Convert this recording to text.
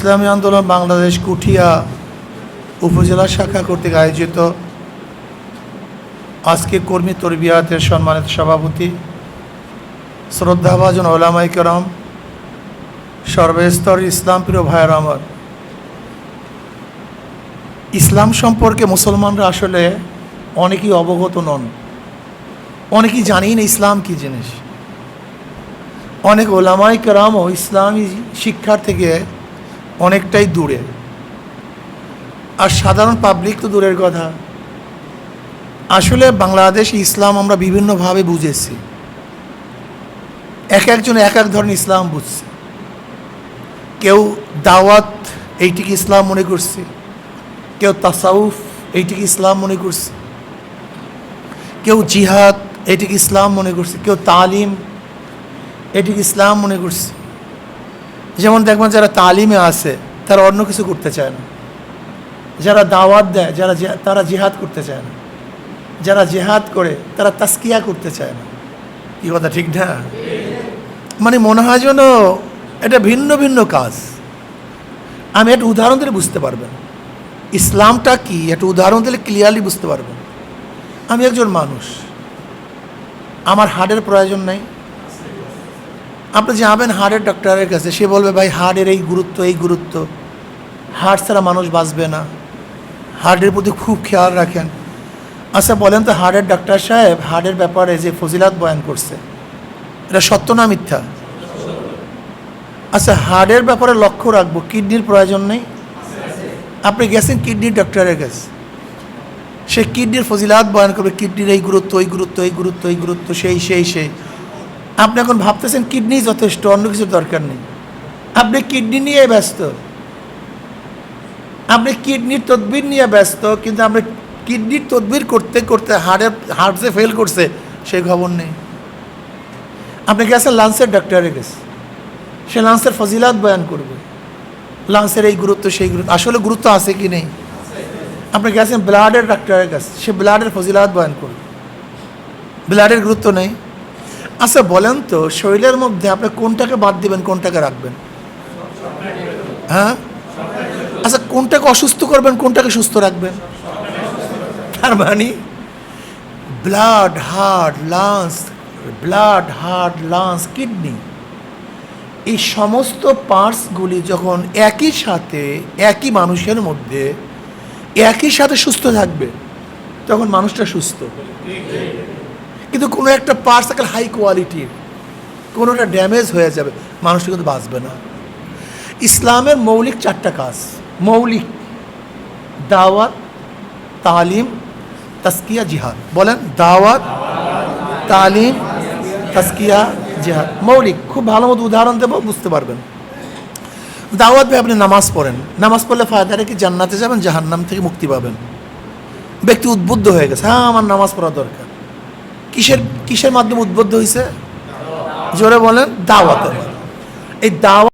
ইসলামী আন্দোলন বাংলাদেশ কুঠিয়া উপজেলা শাখা কর্তৃক আয়োজিত আজকে কর্মী তরবিয়াতের সম্মানিত সভাপতি, শ্রদ্ধাভাজন ওলামাই কেরাম সর্বস্তর ইসলাম প্রিয় ভাইয়ের আমার ইসলাম সম্পর্কে মুসলমানরা আসলে অনেকেই অবগত নন। অনেকেই জানেই না ইসলাম কী জিনিস। অনেক ওলামাই কেরামও ইসলামী শিক্ষার থেকে অনেকটাই দূরে। আর সাধারণ পাবলিক তো দূরের কথা। আসলে বাংলাদেশ, ইসলাম আমরা বিভিন্নভাবে বুঝেছি। এক একজন এক এক ধরনের ইসলাম বুঝছে। কেউ দাওয়াত এইটিকে ইসলাম মনে করছে। কেউ তাসাউফ এইটিকে ইসলাম মনে করছে। কেউ জিহাদ এটিকে ইসলাম মনে করছে। কেউ তালিম এটিকে ইসলাম মনে করছে। যেমন দেখবেন যারা তালিমে আছে, তারা অন্য কিছু করতে চায় না। যারা দাওয়াত দেয়, যারা তারা জিহাদ করতে চায় না। যারা জেহাদ করে, তারা তাস্কিয়া করতে চায় না। কি কথা, ঠিক না? মানে মনে হয় যেন এটা ভিন্ন ভিন্ন কাজ। আমি একটা উদাহরণ দিলে বুঝতে পারবেন। ইসলামটা কি? একটা উদাহরণ দিলে ক্লিয়ারলি বুঝতে পারবেন। আমি একজন মানুষ। আমার হার্টের প্রয়োজন নাই। আপনি যাবেন হার্টের ডক্টরের কাছে, সে বলবে, ভাই, হার্টের এই গুরুত্ব এই গুরুত্ব। হার্ট ছাড়া মানুষ বাঁচবে না। হার্টের প্রতি খুব খেয়াল রাখেন। আচ্ছা বলেন তো হার্টের ডাক্তার সাহেব, হার্টের ব্যাপারে যে ফজিলাত বয়ান করছে, এটা সত্য না মিথ্যা? আচ্ছা হার্টের ব্যাপারে লক্ষ্য রাখব, কিডনির প্রয়োজন নেই। আপনি গেছেন কিডনির ডক্টরের কাছে। সে কিডনির ফজিলাত বয়ান করবে, কিডনির এই গুরুত্ব এই গুরুত্ব এই গুরুত্ব এই গুরুত্ব, সেই সেই সেই। আপনি এখন ভাবতেছেন কিডনি যথেষ্ট, অন্য কিছুর দরকার নেই। আপনি কিডনি নিয়ে ব্যস্ত। আপনি কিডনির তদবির নিয়ে ব্যস্ত, কিন্তু আপনি কিডনির তদবির করতে করতে হার্টের হার্ট যে ফেল করছে সেই খবর নেই। আপনি গেছেন লান্সের ডাক্তারের কাছে। সে লান্সের ফজিলাত বয়ান করবে। লান্সের এই গুরুত্ব, সেই গুরুত্ব। আসলে গুরুত্ব আছে কি নেই? আপনি গেছেন ব্লাডের ডাক্তারের কাছে। সে ব্লাডের ফজিলাত বয়ান করবে। ব্লাডের গুরুত্ব নেই। আচ্ছা বলেন তো, শরীরের মধ্যে আপনি কোনটাকে বাদ দিবেন, কোনটাকে রাখবেন? হ্যাঁ? আচ্ছা কোনটাকে অসুস্থ করবেন, কোনটাকে সুস্থ রাখবেন? তার মানে blood heart lungs blood heart lungs kidney এই সমস্ত পার্টসগুলি যখন একই সাথে, একই মানুষের মধ্যে, একই সাথে সুস্থ থাকবে, তখন মানুষটা সুস্থ। কিন্তু কোনো একটা পার্টস একটা হাই কোয়ালিটির কোনোটা ড্যামেজ হয়ে যাবে মানুষটা কিন্তু বাঁচবে না। ইসলামের মৌলিক চারটা কাজ, মৌলিক দাওয়াত, তালিম তাস্কিয়া জিহাদ। বলেন, দাওয়াত, তালিম তাস্কিয়া জিহাদ। মৌলিক, খুব ভালো মতো উদাহরণ দেবো, বুঝতে পারবেন। দাওয়াত ভাই, আপনি নামাজ পড়েন। নামাজ পড়লে ফায়দারে কি? জান্নাতে যাবেন, জাহান্নাম থেকে মুক্তি পাবেন। ব্যক্তি উদ্বুদ্ধ হয়ে গেছে হ্যাঁ আমার নামাজ পড়া দরকার। কিসের কিসের মাধ্যমে উদ্বুদ্ধ হয়েছে জোরে বলেন দাওয়াতের এই দাওয়াত